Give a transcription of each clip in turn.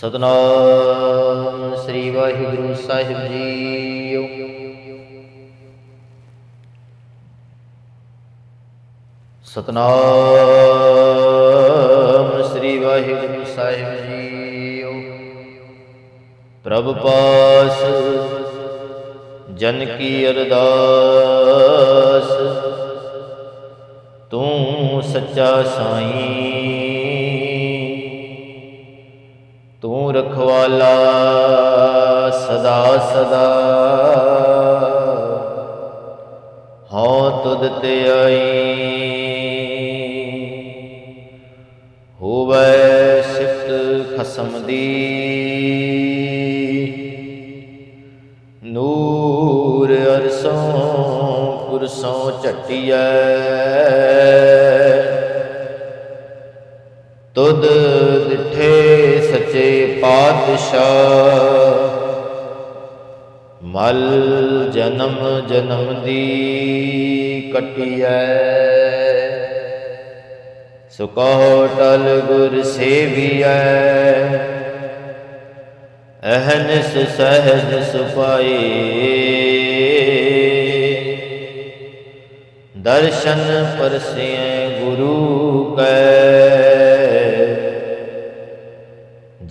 ਸਤਨਾਮ ਸ੍ਰੀ ਵਾਹਿਗੁਰੂ ਸਾਹਿਬ ਜੀਓ। ਸਤਨਾਮ ਸ੍ਰੀ ਵਾਹਿਗੁਰੂ ਸਾਹਿਬ ਜੀਓ। ਪ੍ਰਭ ਪਾਸ, ਜਨ ਕੀ ਅਰਦਾਸ, ਤੂੰ ਸੱਚਾ ਸਾਈਂ। ਰਖਵਾਲਾ ਸਦਾ ਸਦਾ। ਹਉ ਤੁਧ ਤੇ ਆਈ। ਹੋਵੇ ਸਿਫਤ ਖਸਮ ਦੀ। ਨੂਰ ਅਰਸੋਂ ਪੁਰਸੋਂ ਝਟਿਐ। ਤੁਧ ਦਿਠੇ ਸੱਚੇ ਪਾਤਸ਼ਾਹ। ਮਲ ਜਨਮ ਜਨਮ ਦੀ ਕਟਿਐ। ਸੋ ਕਹੋ ਟਲ ਗੁਰ ਸੇਵੀਐ। ਅਹਨਸ ਸਹਜ ਸੁਪਾਏ ਦਰਸ਼ਨ ਪਰਸਿਐ ਗੁਰੂ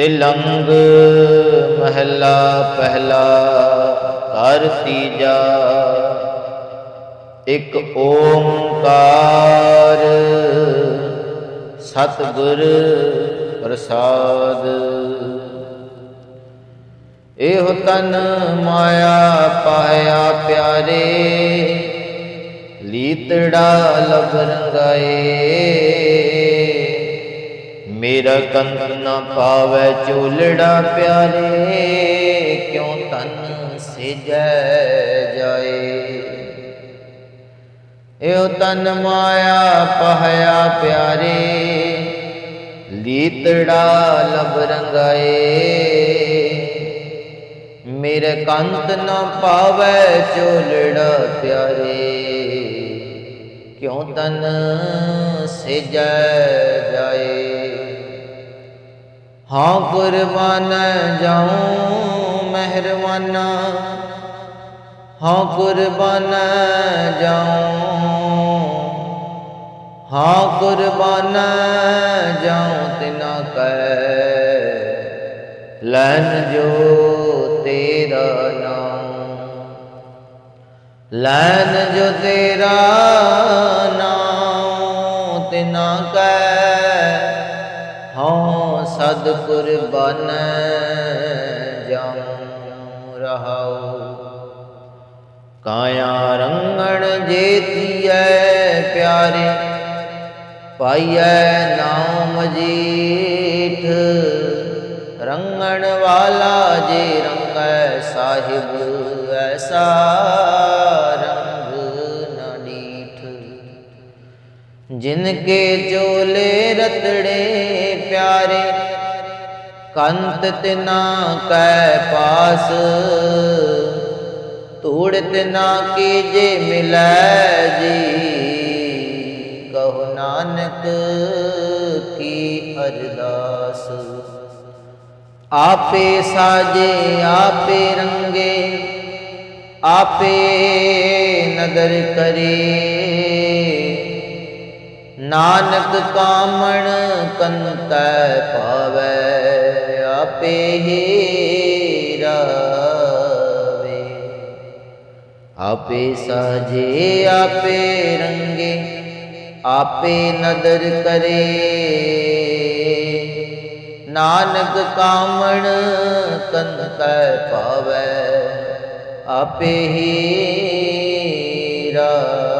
ਤਿਲੰਗ ਮਹੱਲਾ ਪਹਿਲਾ ਘਰ ਤੀਜਾ ਇੱਕ ਓੰਕਾਰ ਸਤਿਗੁਰ ਪ੍ਰਸਾਦ। ਇਹੋ ਤਨ ਮਾਇਆ ਪਾਇਆ ਪਿਆਰੇ, ਲੀਤੜਾ ਲਬ ਰੰਗਾਏ ਮੇਰਾ ਕੰਤ ਨਾ ਪਾਵੇ ਚੋਲੜਾ ਪਿਆਰੇ, ਕਿਉਂ ਤਨ ਸਿਜੈ ਜਾਏ? ਇਹੋ ਤਨ ਮਾਇਆ ਪਹਇਆ ਪਿਆਰੇ, ਲੀਤੜਾ ਲਬ ਰੰਗਾਏ। ਮੇਰੇ ਕੰਤ ਨਾ ਪਾਵੇ ਚੋਲੜਾ ਪਿਆਰੇ, ਕਿਉਂ ਤਨ ਸਿਜੈ ਜਾਏ? ਹਾਂ ਕੁਰਬਾਨ ਜਾਉ ਮਹਿਰਵਾਨਾ ਹਾਂ ਕੁਰਬਾਨ ਜਾਉ। ਹਾਂ ਕੁਰਬਾਨ ਜਾਉ ਤਿਨਾ ਕੈ। ਲੈਨ ਜੋ ਤੇਰਾ ਨਾਮ ਲੈਨ ਜੋ ਤੇਰਾ ਨਾਮ ਤਿਨਾ ਕੈ। ਸਦ ਕੁਰਬਾਨ ਜਾਉ ਰਹਾਉ। ਕਾਇਆ ਰੰਗਣ ਜੇਤੀਐ ਪਿਆਰੇ, ਪਾਈਐ ਨਾਮ ਜੀਠ। ਰੰਗਣ ਵਾਲਾ ਜੇ ਰੰਗੈ ਸਾਹਿਬ, ਐਸਾ ਜਿਨ ਕੇ ਚੋਲੇ ਰਤੜੇ ਪਿਆਰੇ, ਕੰਤ ਤਿਨਾ ਕੈ ਪਾਸ। ਧੂੜ ਤਿਨਾ ਕੀ ਜੇ ਮਿਲੈ ਜੀ, ਕਹੋ ਨਾਨਕ ਕੀ ਅਰਦਾਸ। ਆਪੇ ਸਾਜੇ, ਆਪੇ ਰੰਗੇ, ਆਪੇ ਨਦਰ ਕਰੇ। ਨਾਨਕ ਕਾਮਣ ਕੰਤੈ ਪਾਵੈ ਆਪੇ ਹੀ ਰਾਵੇ ਆਪੇ ਸਾਜੇ ਆਪੇ ਰੰਗੇ, ਆਪੇ ਨਦਰ ਕਰੇ। ਨਾਨਕ ਕਾਮਣ ਕੰਤੈ ਪਾਵੈ ਆਪੇ ਹੀ ਰਾਵੇ